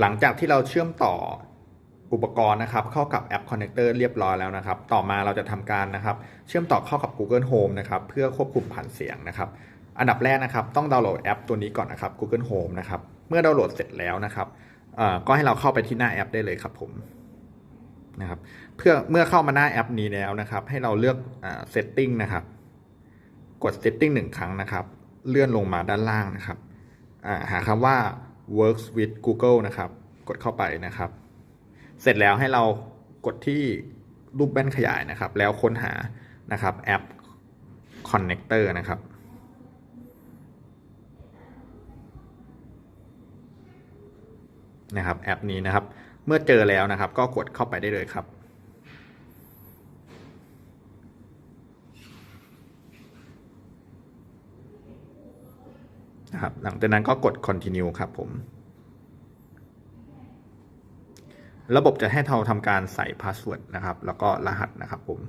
หลังจากที่เราเชื่อมต่ออุปกรณ์นะครับเข้ากับแอป Connector เรียบร้อยแล้วนะครับ ต่อมาเราจะทำการนะครับ เชื่อมต่อเข้ากับ Google Home นะครับเพื่อควบคุมผ่านเสียงนะครับ อันดับแรกนะครับ ต้องดาวน์โหลดแอปตัวนี้ก่อนนะครับ Google Home นะครับ เมื่อดาวน์โหลดเสร็จแล้วนะครับก็ให้เราเข้าไปที่หน้าแอปได้เลยครับผมนะครับเพื่อเมื่อเข้ามาหน้าแอปนี้แล้วนะครับ ให้เราเลือกอ่า setting นะครับ กด setting หนึ่งครั้งนะครับ เลื่อนลงมาด้านล่างนะครับหาคำว่า works with Google นะครับ กดเข้าไปนะครับ เสร็จแล้วให้เรากดที่รูปแว่นขยายนะครับ แล้วค้นหานะครับแอป Connector นะครับนะครับแอปนี้นะครับ เมื่อเจอแล้วนะครับ ก็กดเข้าไปได้เลยครับ นะครับหลังจากนั้นก็กด continue ครับผม ระบบจะให้เราทำการใส่พาสเวิร์ดนะครับ แล้วก็รหัสนะครับผม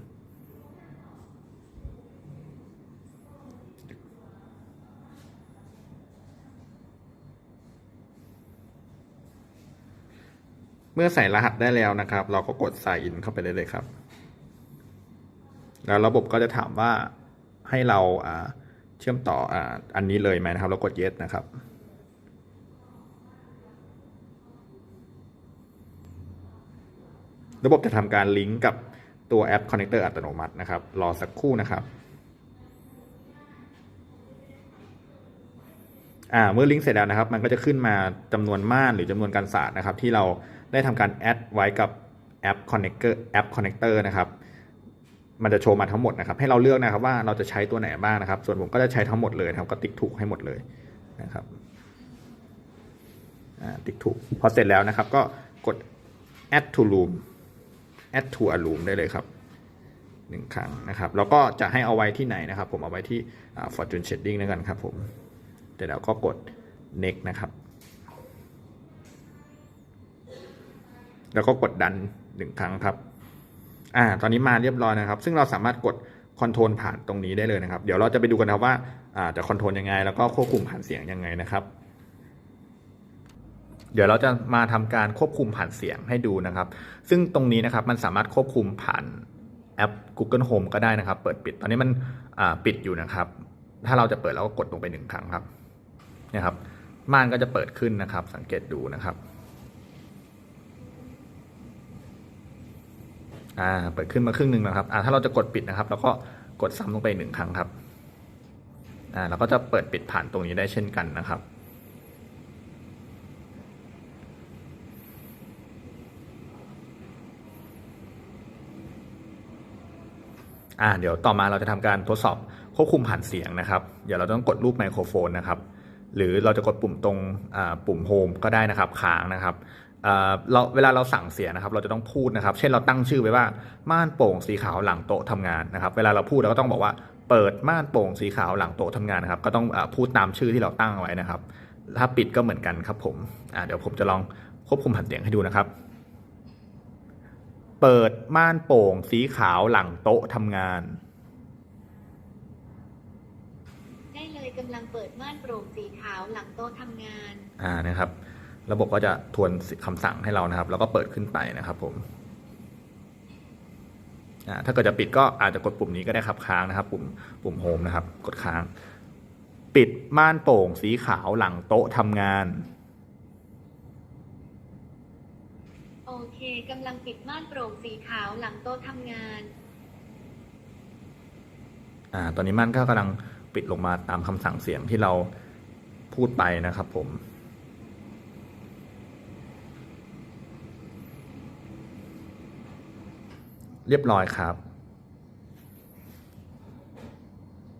เมื่อใส่รหัสได้แล้วนะครับ เราก็กด sign in เข้าไปได้เลยครับ แล้วระบบก็จะถามว่าให้เราอ่า เชื่อมต่ออ่าอันนี้เลยไหมนะครับ เรากด yes นะครับ ระบบจะทำการลิงก์กับตัวแอป Connector อัตโนมัตินะครับ รอสักครู่นะครับ่าเมื่อลิงก์เสร็จแล้วนะครับ มันก็จะขึ้นมาจำนวนม่านหรือจำนวนการสาดนะครับ ที่เราได้ทำการแอดไว้กับแอป Connector แอป Connector นะครับ มันจะโชว์มาทั้งหมดนะครับให้เราเลือกนะครับว่าเราจะใช้ตัวไหนบ้างนะครับ ส่วนผมก็จะใช้ทั้งหมดเลยครับก็ติ๊กถูกให้หมดเลยนะครับติ๊กถูกพอเสร็จแล้วนะครับ ก็กด add to room add to a room ได้เลยครับหนึ่งครั้งนะครับแล้วก็จะให้เอาไว้ที่ไหนนะครับ ผมเอาไว้ที่ fortune shading แล้วกันครับผมเดี๋ยวเราก็กด next นะครับ แล้วก็กดดันหนึ่งครั้งครับ อ่าตอนนี้มาเรียบร้อยนะครับ ซึ่งเราสามารถกดคอนโทรลผ่านตรงนี้ได้เลยนะครับ เดี๋ยวเราจะไปดูกันนะครับว่าอ่าจะคอนโทรลยังไง แล้วก็ควบคุมผ่านเสียงยังไงนะครับเดี๋ยวเราจะมาทำการควบคุมผ่านเสียงให้ดูนะครับ ซึ่งตรงนี้นะครับมันสามารถควบคุมผ่านแอป Google Home ก็ได้นะครับ เปิดปิด ตอนนี้มันอ่าปิดอยู่นะครับ ถ้าเราจะเปิดเราก็กดลงไปหนึ่งครั้งครับเนี่ยครับ ม่านก็จะเปิดขึ้นนะครับ สังเกตดูนะครับ อ่าเปิดขึ้นมาครึ่งหนึ่งนะครับอ่าถ้าเราจะกดปิดนะครับเราก็กดซ้ำลงไปหนึ่งครั้งครับอ่าเราก็จะเปิดปิดผ่านตรงนี้ได้เช่นกันนะครับอ่าเดี๋ยวต่อมาเราจะทำการทดสอบควบคุมผ่านเสียงนะครับ เดี๋ยวเราต้องกดรูปไมโครโฟนนะครับ หรือเราจะกดปุ่มตรงอ่าปุ่มโฮมก็ได้นะครับค้างนะครับ เราเวลาเราสั่งเสียงนะครับ เราจะต้องพูดนะครับ เช่นเราตั้งชื่อไว้ว่าม่านโป่งสีขาวหลังโต๊ะทำงานนะครับ เวลาเราพูดเราก็ต้องบอกว่าเปิดม่านโป่งสีขาวหลังโต๊ะทำงานนะครับ ก็ต้องอาพูดตามชื่อที่เราตั้งเอาไว้นะครับ ถ้าปิดก็เหมือนกันครับผมอ่าเดี๋ยวผมจะลองควบคุมผ่านเสียงให้ดูนะครับ เปิดม่านโป่งสีขาวหลังโต๊ะทำงานได้เลยกำลังเปิดม่านโปร่งสีขาวหลังโต๊ะทำงาน อ่านะครับ ระบบก็จะทวนคำสั่งให้เรานะครับ แล้วก็เปิดขึ้นไปนะครับผมอ่าถ้าเกิดจะปิดก็อาจจะกดปุ่มนี้ก็ได้ครับค้างนะครับ ปุ่มปุ่มโฮมนะครับ กดค้าง ปิดม่านโป่งสีขาวหลังโต๊ะทำงานโอเคกำลังปิดม่านโปร่งสีขาวหลังโต๊ะทำงานอ่าตอนนี้ม่านก็กำลังปิดลงมาตามคำสั่งเสียงที่เราพูดไปนะครับผม เรียบร้อยครับ